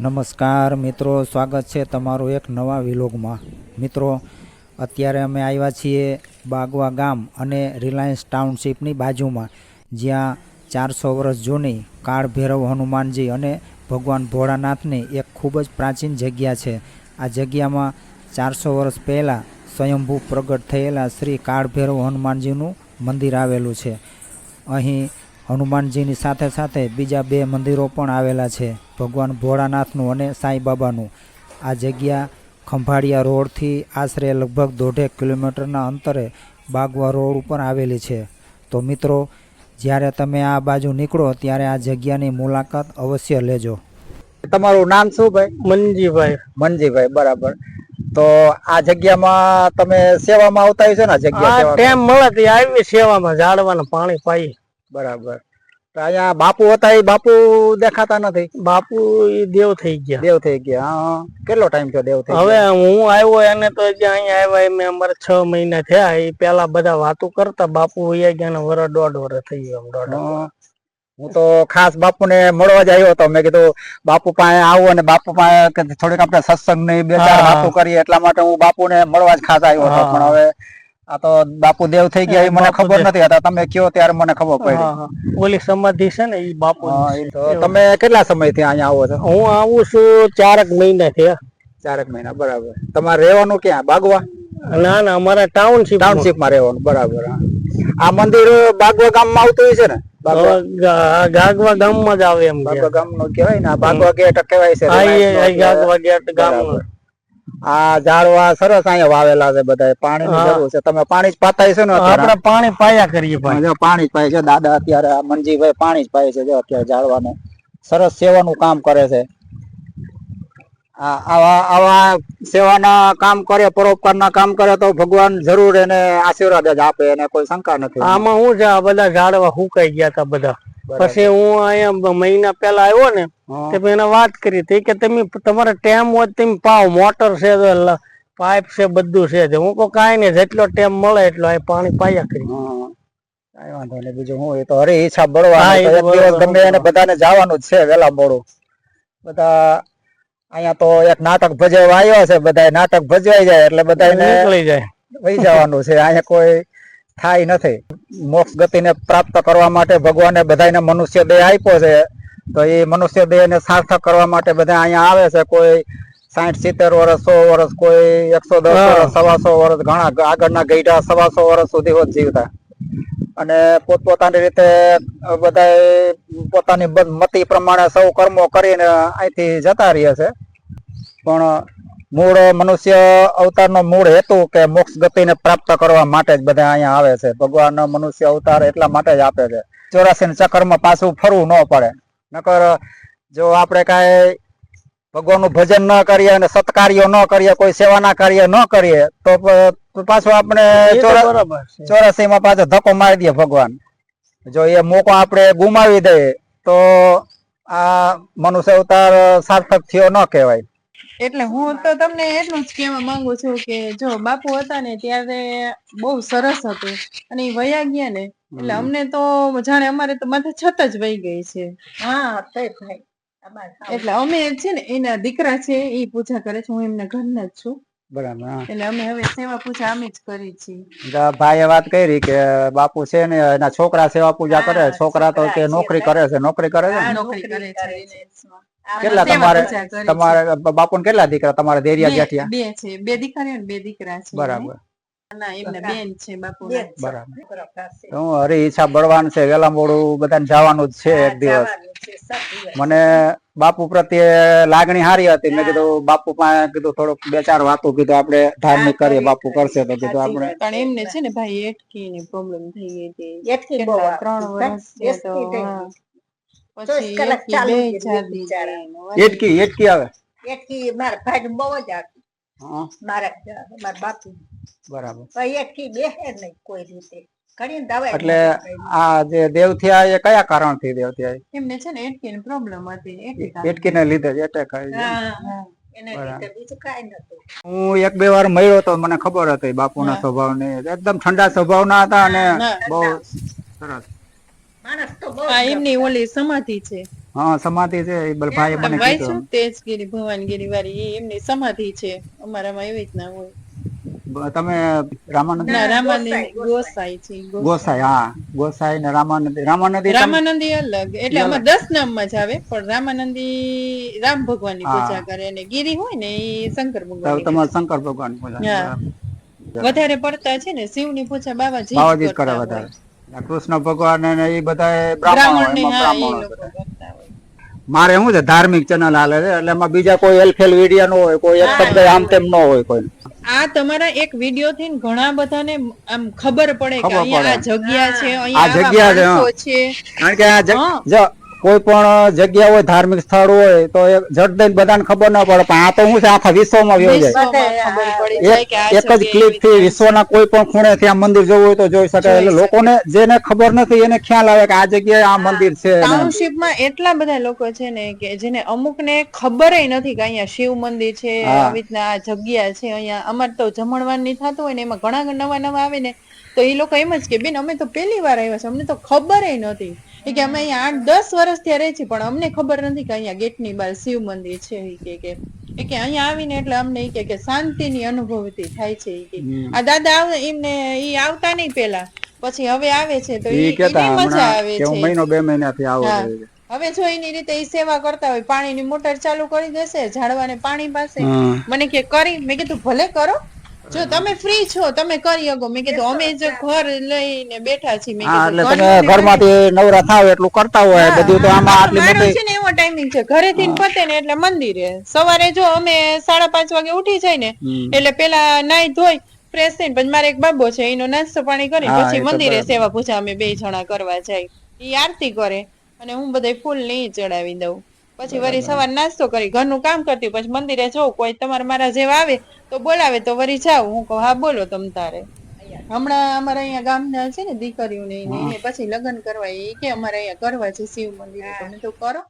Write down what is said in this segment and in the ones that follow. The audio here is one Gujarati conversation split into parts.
નમસ્કાર મિત્રો, સ્વાગત છે તમારું એક નવા વિલોગમાં. મિત્રો, અત્યારે અમે આવ્યા છીએ બાગવા ગામ અને રિલાયન્સ ટાઉનશીપની બાજુમાં, જ્યાં ચારસો વર્ષ જૂની કાળ ભૈરવ હનુમાનજી અને ભગવાન ભોળાનાથની એક ખૂબ જ પ્રાચીન જગ્યા છે. આ જગ્યામાં ચારસો વર્ષ પહેલાં સ્વયંભૂ પ્રગટ થયેલા શ્રી કાળ ભૈરવ હનુમાનજીનું મંદિર આવેલું છે. અહીં હનુમાનજીની સાથે સાથે બીજા બે મંદિરો પણ આવેલા છે. ભગવાન ભોળાનાથનું અને સાંઈબાબાનું આ જગ્યા ખંભાળિયા રોડથી આશરે લગભગ દોઢેક કિલોમીટરના અંતરે બાગવા રોડ ઉપર આવેલી છે. તો મિત્રો જ્યારે તમે આ બાજુ નીકળો ત્યારે આ જગ્યાની મુલાકાત અવશ્ય લેજો. તમારું નામ શું ભાઈ? મનજીભાઈ. મનજીભાઈ બરાબર. તો આ જગ્યામાં તમે સેવામાં આવતા હશો ને? જગ્યા ટાઈમ મળે તે આવી સેવામાં ઝાડવાનું પાણી પાઈ. બરાબર. અહીંયા બાપુ હતા એ બાપુ દેખાતા નથી. બાપુ દેવ થઈ ગયા. દેવ થઈ ગયા કેટલો ટાઈમ થયો દેવ થઈ હવે હું આવ્યો એને તો અહીંયા આવ્યા એમ અમારે છ મહિના થયા. એ પેલા બધા વાતો કરતા બાપુ વયા ગયા વર વરસ દોઢ વર થઈ ગયો દોઢ. હું. તો ખાસ બાપુને મળવા જ આવ્યો હતો. મેં કીધું બાપુ પાસે આવું અને બાપુ પાસે થોડીક આપણે સત્સંગ ને બે ચાર. વાતો કરીએ એટલા માટે હું બાપુને મળવા જ ખાસ આવ્યો હતો. પણ હવે આ તો બાપુ દેવ થઈ ગયા એ મને ખબર નથી. હતા તમે કયો ત્યારે મને ખબર પડી. ઓલી સમાધિ છે ને એ બાપુ તમે કેટલા સમયથી અહીંયા આવો છો? હું આવું છું ચારક મહિના થયા. ચારક મહિના બરાબર. તમારે રહેવાનું ક્યાં? બાગવા? ના ના અમારા ટાઉનશીપ ટાઉનશીપમાં રહેવાનું બરાબર આ મંદિર બાગવા ગામમાં આવતું હોય છે ને? ગાગવા ગાગવા ગામમાં જ આવે એમ. બાગવા ગામનું કહેવાય ને બાગવા ગેટ કહેવાય છે ગાગવા ગેટ ગામ. આ ઝાડવા સરસ અહીંયા વાવેલા છે બધા પાણી ની જરૂર છે. તમે પાણી જ પાતા ને? આપણે પાણી પાયા કરીએ ભાઈ. જો પાણી જ પાય છે. દાદા અત્યારે મનજીભાઈ પાણી જ પાય છે જો અત્યારે ઝાડવાને. સરસ સેવાનું કામ કરે છે. આવા આવા સેવાના કામ કરે પરોપકારના કામ કરે તો ભગવાન જરૂર એને આશીર્વાદ જ આપે એને કોઈ શંકા નથી. આમાં શું છે આ બધા ઝાડવા હુકાઈ ગયા તા બધા. પછી હું અહીંયા મહિના પહેલા આવ્યો ને તે એને વાત કરી હતી કે તમે તમારે ટેમ હોય તમે પાવ મોટર છે પાઇપ છે બધું છે હું કહું કાંઈ નહીં જેટલો ટેમ મળે એટલો પાણી પાયા કરી કઈ વાંધો નહીં. બીજું હું એ તો હરી ઈચ્છા બળવા ગમે એને બધાને જવાનું જ છે વેલા મોડું. બધા અહીંયા તો એક નાટક ભજવવા આવ્યો છે બધા નાટક ભજવાઈ જાય એટલે બધાને નીકળી જાય. વહી જવાનું છે. અહીંયા કોઈ થાય નથી. મોક્ષ ગતિને પ્રાપ્ત કરવા માટે ભગવાને બધાને મનુષ્ય દેહ આપ્યો છે. તો એ મનુષ્ય દેહને સાર્થક કરવા માટે બધા અહીંયા આવે છે. કોઈ સાઠ સિત્તેર વર્ષ સો વર્ષ કોઈ એકસો દસ વર્ષ સવાસો વર્ષ ઘણા આગળના ગઈઢા સવાસો વર્ષ સુધી હોત જીવતા. અને પોતપોતાની રીતે બધા પોતાની મતિ પ્રમાણે સૌ કર્મો કરીને અહીંથી જતા રહે છે. પણ મૂળ મનુષ્ય અવતારનો મૂળ હેતુ કે મોક્ષ ગતિને પ્રાપ્ત કરવા માટે જ બધા અહીંયા આવે છે. ભગવાન મનુષ્ય અવતાર એટલા માટે જ આપે છે. ચોરાસી ચક્રમાં પાછું ફરવું ન પડે. નકર જો આપણે કાંઈ ભગવાનનું ભજન ન કરીએ અને સત્કાર્યો ન કરીએ કોઈ સેવાના કાર્ય ન કરીએ તો પાછું આપણે એ તો ચોરા બરાબર છે. ચોરાસી માં પાછો ધક્કો મારી દઈએ ભગવાન. જો એ મોકો આપણે ગુમાવી દઈએ તો આ મનુષ્ય અવતાર સાર્થક થયો ન કહેવાય. એટલે હું તો તમને એટલું જ કહેવા માંગુ છું કે જો બાપુ હતા ને ત્યારે બહુ સરસ હતું. અને એ વયા ગયા ને એટલે અમને તો જાણે અમારે તો માથે છત જ વહી ગઈ છે. હા તે ભાઈ એટલે અમે છે ને એના દીકરા છે એ પૂજા કરે છે હું એમના ઘરના જ છું. બરાબર એટલે અમે હવે સેવા પૂજા અમે જ કરી છીએ. ભાઈ ભાઈએ વાત કરી કે બાપુ છે ને એના છોકરા સેવા પૂજા કરે છોકરા તો કે નોકરી કરે છે નોકરી કરે છે નોકરી કરે છે. કેટલા તમારે તમારે બાપુ કેટલા દીકરા? તમારે દેરિયા જેઠિયા? બે છે. બે દીકરીઓ ને બે દીકરા છે. બરાબર. ના એમના બેન છે બાપુ બેન છે. બરાબર. છોકરો પાસે. તો હું હરી ઈચ્છા બળવાન છે વેલા મોડું બધાને જવાનું જ છે એક દિવસ. જવાનું છે, સાત દિવસ. મને બાપુ પ્રત્યે લાગણી સારી હતી. મેં કીધું બાપુ પાસે કીધું થોડુંક બે ચાર વાતો કીધું આપણે ધાર્મિક કરીએ બાપુ કરશે તો કીધું આપણે પણ એમને છે ને ભાઈ એટકી ની પ્રોબ્લેમ થઈ ગઈ હતી. ત્રણ વર્ષ પછી એટકી એટકી આવે? એટકી મારા ભાઈને બહુ જ આવતી. મારા મારા બાપુ બરાબર. એટકી બેસે નહીં કોઈ રીતે. એટલે આ જે દેવ એ કયા કારણથી થયા એમને છે ને એટકી પ્રોબ્લેમ હતી. એટકીને લીધે જ એટેક આવી ગયો. હા એને લીધે બીજું કાંઈ નતું હું એક બે વાર મળ્યો તો મને ખબર હતી બાપુના સ્વભાવ ને એકદમ ઠંડા સ્વભાવના હતા અને બહુ સરસ. માણસ તો બહુ આ એમની ઓલી સમાધિ છે. હા સમાધિ છે એ ભાઈ મને કીધું. તેજગીરી ભવાનગીરી વાળી એમની સમાધિ છે. અમારામાં એવી જ હોય. તમે રામાનંદ રામાનંદ ગોસાઈ છે ગોસાઈ. ગોસાઈ હા ગોસાઈ ને રામાનંદ રામાનંદી રામાનંદી અલગ એટલે આમાં દસ નામમાં જ આવે પણ રામાનંદી રામ ભગવાનની પૂજા કરે અને ગીરી હોય ને એ શંકર ભગવાન તમારે શંકર ભગવાન પૂજા હા. વધારે પડતા છે ને શિવની પૂજા બાબાજી બાવાજી કરે વધારે. કૃષ્ણ ભગવાન ને એ બધા બ્રાહ્મણો મારે શું છે ધાર્મિક ચેનલ હાલે છે એટલે એમાં બીજા કોઈ એલફેલ વિડિયા નો હોય કોઈ એક શબ્દ આમ તેમ નો હોય કોઈ. આ તમારા એક વીડિયો થી ઘણા બધાને આમ ખબર પડે કે અહીંયા આ જગ્યા છે અહીંયા આ જગ્યા છે, કારણ કે આ જો કોઈ પણ જગ્યા હોય ધાર્મિક સ્થળ હોય તો એ જટ દઈને બધાને ખબર ના પડે. પણ આ તો હું છે આખા વિશ્વમાં વ્યવ જાય એક જ ક્લિકથી વિશ્વના કોઈ પણ ખૂણે આ મંદિર જવું હોય તો જોઈ શકાય એટલે લોકોને જેને ખબર નથી એને ખ્યાલ આવે કે આ જગ્યાએ આ મંદિર છે ને. માં એટલા બધા લોકો છે ને કે જેને અમુક ને ખબર નથી કે અહીંયા શિવ મંદિર છે આવી રીતના આ જગ્યા છે અહીંયા અમારે તો જમણવારની થતું હોય ને એમાં ઘણા નવા નવા આવે ને તો એ લોકો એમ જ કે બેન અમે તો પહેલી વાર આવ્યા છે અમને તો ખબર નહોતી કે અમે અહીંયા આઠ દસ વર્ષ થી રહે છે પણ અમને ખબર નથી કે અહીંયા ગેટની બહાર શિવ મંદિર છે કે કે. કે અહીંયા આવીને એટલે અમને કે કે શાંતિની અનુભૂતિ થાય છે કે. આ દાદા આવે એમને ઈ આવતા નહીં પેલા પછી હવે આવે છે તો ઈ મજા આવે છે. મહિનો બે મહિનાથી આવો હવે જો એની રીતે ઈ સેવા કરતા હોય પાણીની મોટર ચાલુ કરી દેશે ઝાડવાને પાણી પાસે મને કે કરી મેં કીધું ભલે કરો જો તમે ફ્રી છો તમે કરી શકો. મેં કીધું અમે જો ઘર લઈને બેઠા છીએ મેં કીધું એટલે તમે ઘરમાંથી નવરા થાવ એટલું કરતા હોય બધું તો આમાં આટલી મોટી છે ને એવો ટાઈમિંગ છે. ઘરેથી ને પતે ને એટલે મંદિરે. સવારે જો અમે સાડા પાંચ વાગે ઉઠી જાય ને એટલે પેલા નાઈ ધોઈ ફ્રેશ થઈને પછી મારે એક બાબો છે એનો નાસ્તો પાણી કરી પછી એ મંદિરે સેવા પૂજા અમે બે જણા કરવા જાય. ઈ આરતી કરે અને હું બધા ફૂલ નહીં ચડાવી દઉં. પછી વરી સવાર નાસ્તો કરી ઘરનું કામ કરતી પછી મંદિરે જવું કોઈ તમારે મારા જેવા આવે તો બોલાવે તો વરી જાવ હું કહું હા બોલો તમ તારે. હમણાં અમારા અહીંયા ગામના છે ને દીકરીઓને એને પછી લગ્ન કરવા એ કે અમારે અહીંયા કરવા છે શિવ મંદિરે તમે તો કરો.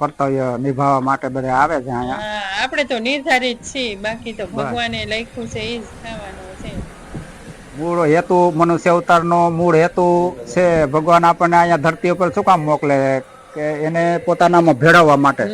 કર્તવ્ય નિભાવવા માટે બધા આવે છે અહીંયા. આપણે તો નિર્ધારિત છીએ બાકી તો ભગવાને લખ્યું છે એ જ થવાનું છે. મૂળ હેતુ મનુષ્ય અવતારનો મૂળ હેતુ છે ભગવાન આપણને અહીંયા ધરતી ઉપર શું કામ મોકલે કે એને પોતાનામાં ભેળવવા માટે.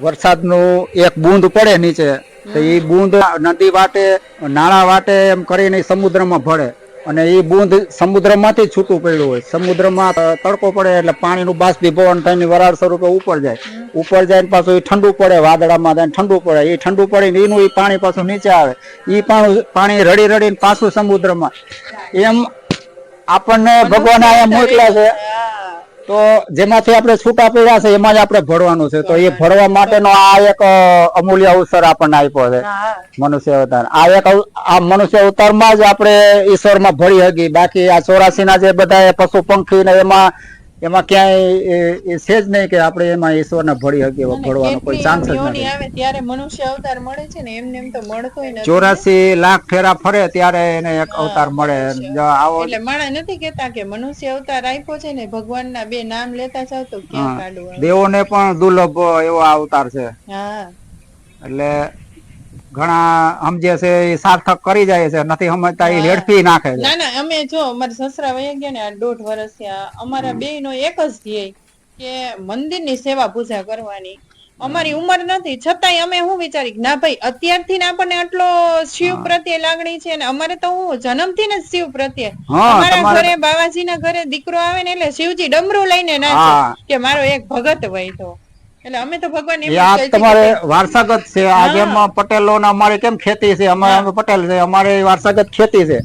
વરસાદનું એક બૂંદ પડે નીચે, તો એ બૂંદ નદી વાટે, નાળા વાટે એમ કરીને સમુદ્રમાં ભળે. અને એ બૂંદ સમુદ્રમાંથી છૂટું પડ્યું હોય. સમુદ્રમાં તડકો પડે એટલે પાણીનું બાષ્પીભવન થઈને વરાળ સ્વરૂપે ઉપર જાય. ઉપર જાય પાછું એ ઠંડુ પડે, વાદળામાં જાય ઠંડુ પડે. એ ઠંડુ પડીને એનું એ પાણી પાછું નીચે આવે. એ પણ પાણી રડી રડીને પાછું સમુદ્રમાં. એમ આપણને ભગવાન આયા મોકલ્યા છે. તો જેમાંથી આપણે છૂટા પડ્યા છે એમાં જ આપણે ભરવાનું છે. તો એ ભરવા માટેનો આ એક અમૂલ્ય અવસર આપણને આપ્યો છે મનુષ્ય અવતાર. આ એક આ મનુષ્ય અવતારમાં જ આપણે ઈશ્વરમાં ભળી હકી બાકી આ ચોરાસી ના જે બધા પશુ પંખી ને એમાં એમાં ક્યાંય એ- છે જ નહીં કે આપણે એમાં ઈશ્વરને ભળી શકીએ ભળવાનો કોઈ ચાન્સ જ નથી. આવે ત્યારે મનુષ્ય અવતાર મળે છે ને એમને એમ તો મળતો નથી. ચોરાસી લાખ ફેરા ફરે ત્યારે એને એક અવતાર મળે. આવો એટલે માણા નથી કેતા કે મનુષ્ય અવતાર આપ્યો છે ને ભગવાનના બે નામ લેતા જાવ તો ક્યાં. કાઢવું દેવોને પણ દુર્લભ એવો અવતાર છે. હા. એટલે ઘણા સમજે છે એ સાર્થક કરી જાય છે નથી સમજતા એ હેડફી નાખે છે. ના ના અમે જો અમારા સસરા વયા ગયા ને આ દોઢ વર્ષ થયા અમારા બે નો એક જ ધ્યેય કે મંદિરની સેવા પૂજા કરવાની. અમારી ઉંમર નથી છતાંય અમે શું વિચારી કે ના ભાઈ અત્યારથી ને આપણને આટલો શિવ પ્રત્યે લાગણી છે ને અમારે તો હું જન્મથી ને શિવ પ્રત્યે. અમારા ઘરે ઘરે બાવાજીના ઘરે દીકરો આવે ને એટલે શિવજી ડમરું લઈને નાચે કે મારો એક ભગત વય તો એટલે અમે તો ભગવાન એમ આ તમારે વારસાગત છે. આ જેમ પટેલો અમારે કેમ ખેતી છે? અમે અમે પટેલ છે. અમારે વારસાગત ખેતી છે.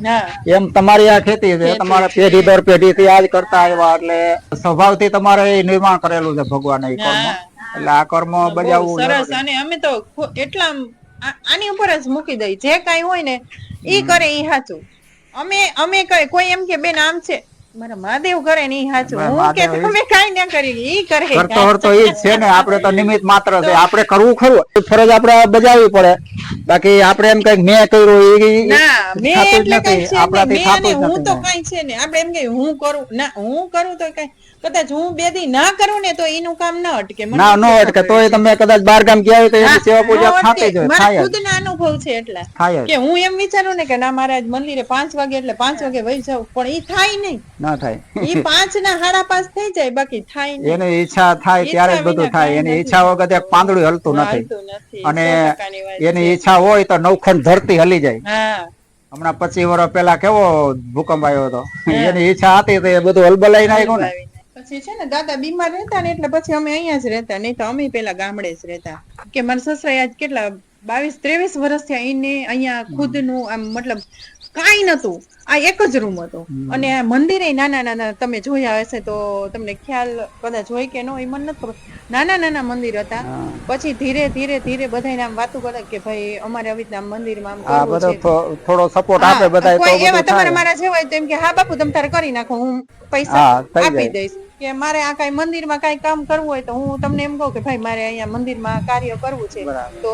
એમ તમારી આ ખેતી છે. તમારે પેઢી દર પેઢી થી આજ કરતા આવ્યા એટલે સ્વભાવથી તમારે એ નિર્માણ કરેલું છે ભગવાન એ કર્મ. એટલે આ કર્મ બજાવવું સરસ. અને અમે તો એટલા આની ઉપર જ મૂકી દઈ. જે કાઈ હોય ને ઈ કરે ઈ હાચું. અમે અમે કઈ કોઈ એમ કે બેન આમ છે. મારા મહાદેવ કરે ને ઈ હું કે તમે કાંઈ ના કરી ઈ કરે કરતો હરતો એ છે ને આપણે તો નિમિત્ત માત્ર છે. આપણે કરવું ખરું. ફરજ આપણે બજાવવી પડે. બાકી આપણે એમ કંઈક મેં કર્યું એ- એ ના મેં એટલે કઈ છે આપણાથી થતું અને હું તો કઈ. છે ને આપણે એમ કે હું કરું ના હું કરું તો કઈ. કદાચ હું બે દી ના કરું ને તો એનું કામ ના અટકે. ના નો અટકે. તો તમે કદાચ બાર ગામ ગયા હોય તો એની સેવા પૂજા નો થતી જ હોય. થાય જ. ખુદના અનુભવ છે એટલે. કે હું એમ વિચારું ને કે ના મહારાજ મંદિરે પાંચ વાગે એટલે પાંચ વાગે વહી જાવ પણ ઈ થાય નહીં. ના થાય. ઈ પાંચ ના હાડા પાંચ થઈ જાય બાકી થાય નહીં. એની ઈચ્છા થાય ત્યારે જ બધું થાય. એની ઈચ્છા વગર એક પાંદડું હલતું નથી. અને એની ઈચ્છા હોય તો નવખંડ ધરતી હલી જાય. હા. હમણાં પચીસ વર્ષ પેલા કેવો ભૂકંપ આવ્યો હતો? એની ઈચ્છા હતી તો એ બધું હલબલાઈ નાખ્યું ને. પછી છે ને દાદા બીમાર રહેતા ને એટલે પછી અમે અહીંયા જ રહેતા નહીં તો અમે પેલા ગામડે જ રહેતા. કે મારા સસરા આજ કેટલા બાવીસ ત્રેવીસ વર્ષ થયા એને અહીંયા ખુદનું આમ મતલબ કાંઈ નતું આ એક જ રૂમ હતો. અને મંદિરે નાના નાના તમે જોયા હશે તો તમને ખ્યાલ કદાચ હોય કે ન એ મને નથી નાના નાના મંદિર હતા. પછી ધીરે ધીરે ધીરે બધા આમ વાતો કરે કે ભાઈ અમારે આવી રીતના મંદિરમાં આમ કરવું છે. થોડો સપોર્ટ આપે બધા તો કોઈ એવા તમારા મારા જેવા હોય તો એમ કે હા બાપુ તમે તારે કરી નાખો હું પૈસા આપી દઈશ. કે મારે આ કઈ મંદિરમાં કઈ કામ કરવું હોય તો હું તમને એમ કહું કે ભાઈ મારે અહીંયા મંદિરમાં કાર્ય કરવું છે. તો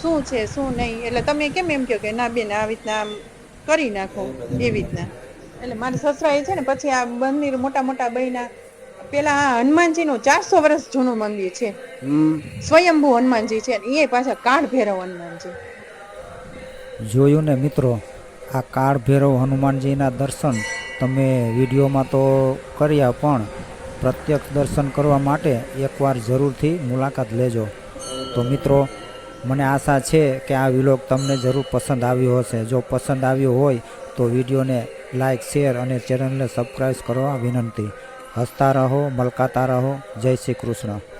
શું છે શું નહીં? એટલે તમે કેમ એમ કહો કે ના બેન આવી રીતના આમ કરી નાખો એવી રીતના. એટલે મારા સસરા એ છે ને પછી આ મંદિર મોટા મોટા બન્યા. પેલા આ હનુમાનજી નું ચારસો વર્ષ જૂનું મંદિર છે. સ્વયંભુ હનુમાનજી છે અને એ પાછા કાળ ભૈરવ હનુમાનજી. જોયું ને મિત્રો આ કાળ ભૈરવ હનુમાનજીના દર્શન તમે વિડીયોમાં તો કર્યા પણ પ્રત્યક્ષ દર્શન કરવા માટે એકવાર જરૂરથી મુલાકાત લેજો. તો મિત્રો, મને આશા છે કે આ વિલોગ તમને જરૂર પસંદ આવ્યો હશે. જો પસંદ આવ્યો હોય, તો વિડીયોને લાઇક શેર અને ચેનલને સબસ્ક્રાઈબ કરવા વિનંતી. હસતા રહો, મલકાતા રહો. જય શ્રી કૃષ્ણ.